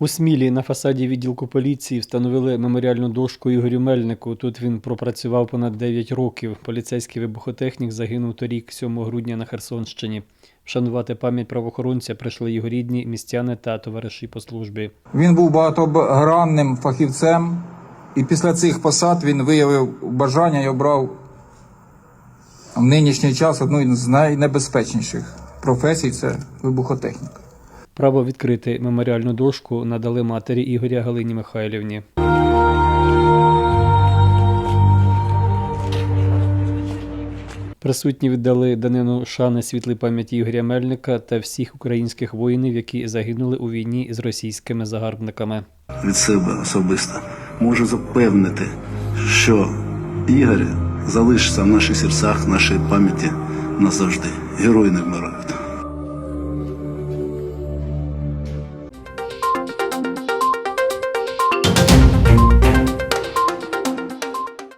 У Смілі на фасаді відділку поліції встановили меморіальну дошку Ігорю Мельнику. Тут він пропрацював понад 9 років. Поліцейський вибухотехнік загинув торік, 7 грудня на Херсонщині. Вшанувати пам'ять правоохоронця прийшли його рідні, містяни та товариші по службі. Він був багатогранним фахівцем, і після цих посад він виявив бажання і обрав в нинішній час одну з найнебезпечніших професій це вибухотехніка. Право відкрити меморіальну дошку надали матері Ігоря Галині Михайлівні. Присутні віддали данину шани світлій пам'яті Ігоря Мельника та всіх українських воїнів, які загинули у війні з російськими загарбниками. від себе особисто можу запевнити, що Ігор залишиться в наших серцях, в нашій пам'яті назавжди. Герої не вмирають.